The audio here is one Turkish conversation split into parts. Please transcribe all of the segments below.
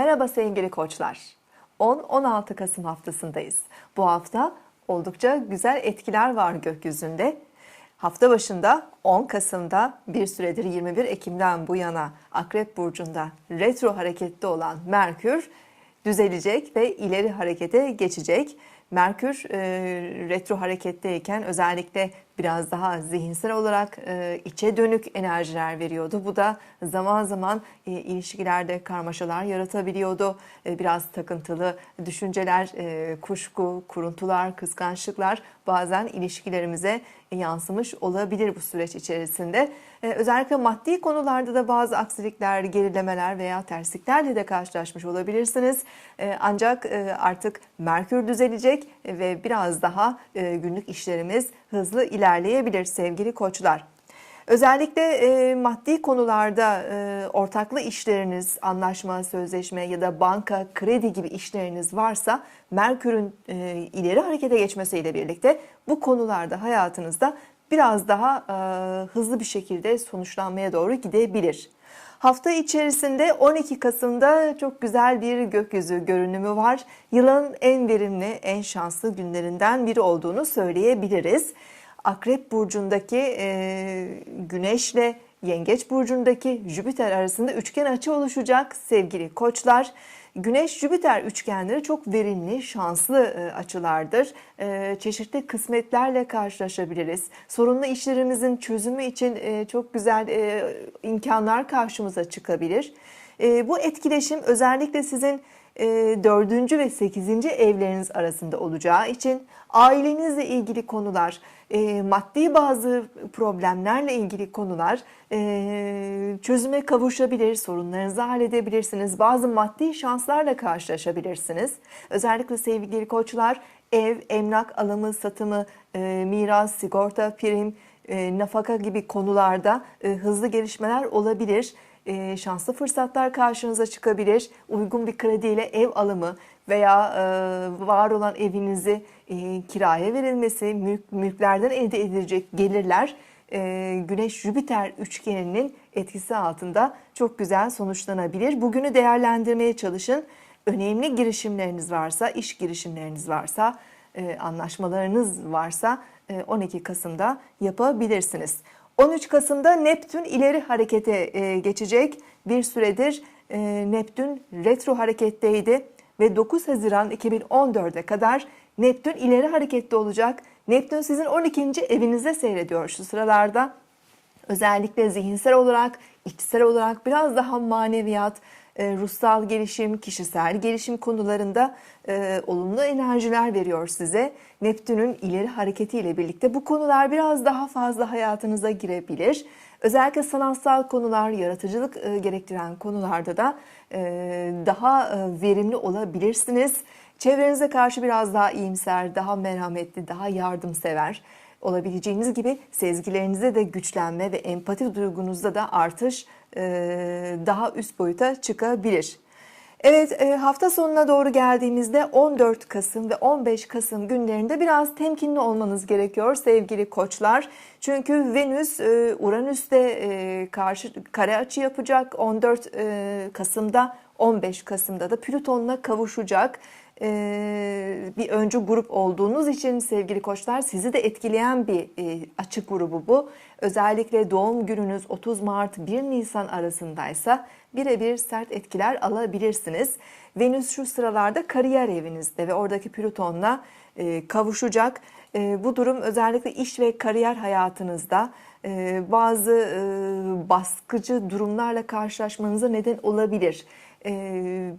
Merhaba sevgili koçlar. 10-16 Kasım haftasındayız. Bu hafta oldukça güzel etkiler var gökyüzünde. Hafta başında 10 Kasım'da bir süredir 21 Ekim'den bu yana Akrep Burcu'nda retro harekette olan Merkür düzelecek ve ileri harekete geçecek. Merkür e, retro hareketteyken özellikle biraz daha zihinsel olarak e, içe dönük enerjiler veriyordu. Bu da zaman zaman e, ilişkilerde karmaşalar yaratabiliyordu. E, biraz takıntılı düşünceler, e, kuşku, kuruntular, kıskançlıklar bazen ilişkilerimize yansımış olabilir bu süreç içerisinde. E, özellikle maddi konularda da bazı aksilikler, gerilemeler veya tersliklerle de karşılaşmış olabilirsiniz. E, ancak e, artık Merkür düzelecek ve biraz daha e, günlük işlerimiz hızlı ilerleyebilir sevgili koçlar. Özellikle e, maddi konularda e, ortaklı işleriniz, anlaşma, sözleşme ya da banka, kredi gibi işleriniz varsa Merkür'ün e, ileri harekete geçmesiyle birlikte bu konularda hayatınızda biraz daha e, hızlı bir şekilde sonuçlanmaya doğru gidebilir. Hafta içerisinde 12 Kasım'da çok güzel bir gökyüzü görünümü var. Yılın en verimli, en şanslı günlerinden biri olduğunu söyleyebiliriz. Akrep burcundaki e, Güneş'le Yengeç burcundaki Jüpiter arasında üçgen açı oluşacak sevgili koçlar. Güneş-Jüpiter üçgenleri çok verimli, şanslı e, açılardır. E, çeşitli kısmetlerle karşılaşabiliriz. Sorunlu işlerimizin çözümü için e, çok güzel imkanlar karşımıza çıkabilir. Bu etkileşim özellikle sizin e, dördüncü ve sekizinci evleriniz arasında olacağı için ailenizle ilgili konular, e, maddi bazı problemlerle ilgili konular e, çözüme kavuşabilir, sorunlarınızı halledebilirsiniz. Bazı maddi şanslarla karşılaşabilirsiniz. Özellikle sevgili koçlar ev, emlak alımı, satımı, e, miras, sigorta, prim, e, nafaka gibi konularda e, hızlı gelişmeler olabilir e, şanslı fırsatlar karşınıza çıkabilir. Uygun bir krediyle ev alımı veya e, var olan evinizi e, kiraya verilmesi, mülk, mülklerden elde edilecek gelirler e, Güneş-Jüpiter üçgeninin etkisi altında çok güzel sonuçlanabilir. Bugünü değerlendirmeye çalışın. Önemli girişimleriniz varsa, iş girişimleriniz varsa, e, anlaşmalarınız varsa e, 12 Kasım'da yapabilirsiniz. 13 Kasım'da Neptün ileri harekete e, geçecek. Bir süredir e, Neptün retro hareketteydi ve 9 Haziran 2014'e kadar Neptün ileri harekette olacak. Neptün sizin 12. evinizde seyrediyor şu sıralarda. Özellikle zihinsel olarak, içsel olarak biraz daha maneviyat, ruhsal gelişim, kişisel gelişim konularında e, olumlu enerjiler veriyor size. Neptün'ün ileri hareketiyle birlikte bu konular biraz daha fazla hayatınıza girebilir. Özellikle sanatsal konular, yaratıcılık e, gerektiren konularda da e, daha e, verimli olabilirsiniz. Çevrenize karşı biraz daha iyimser, daha merhametli, daha yardımsever olabileceğiniz gibi sezgilerinizde de güçlenme ve empati duygunuzda da artış e, daha üst boyuta çıkabilir. Evet e, hafta sonuna doğru geldiğimizde 14 Kasım ve 15 Kasım günlerinde biraz temkinli olmanız gerekiyor sevgili koçlar. Çünkü Venüs e, Uranüs'te karşı kare açı yapacak 14 Kasım'da 15 Kasım'da da Plüton'la kavuşacak bir öncü grup olduğunuz için sevgili koçlar sizi de etkileyen bir açık grubu bu. Özellikle doğum gününüz 30 Mart 1 Nisan arasındaysa birebir sert etkiler alabilirsiniz. Venüs şu sıralarda kariyer evinizde ve oradaki Plüton'la kavuşacak. Bu durum özellikle iş ve kariyer hayatınızda bazı baskıcı durumlarla karşılaşmanıza neden olabilir e,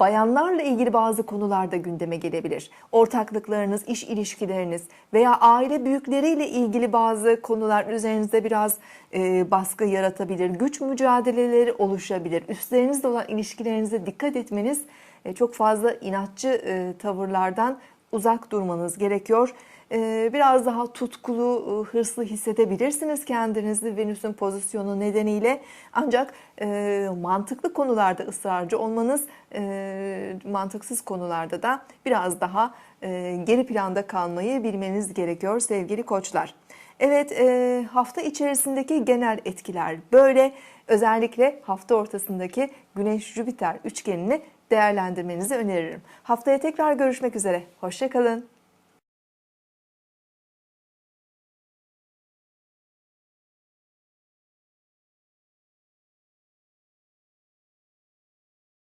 bayanlarla ilgili bazı konularda gündeme gelebilir. Ortaklıklarınız, iş ilişkileriniz veya aile büyükleriyle ilgili bazı konular üzerinizde biraz e, baskı yaratabilir. Güç mücadeleleri oluşabilir. Üstlerinizle olan ilişkilerinize dikkat etmeniz e, çok fazla inatçı e, tavırlardan uzak durmanız gerekiyor. Ee, biraz daha tutkulu, ıı, hırslı hissedebilirsiniz kendinizi Venüs'ün pozisyonu nedeniyle. Ancak e, mantıklı konularda ısrarcı olmanız, e, mantıksız konularda da biraz daha e, geri planda kalmayı bilmeniz gerekiyor sevgili koçlar. Evet hafta içerisindeki genel etkiler böyle. Özellikle hafta ortasındaki Güneş-Jüpiter üçgenini değerlendirmenizi öneririm. Haftaya tekrar görüşmek üzere. Hoşçakalın.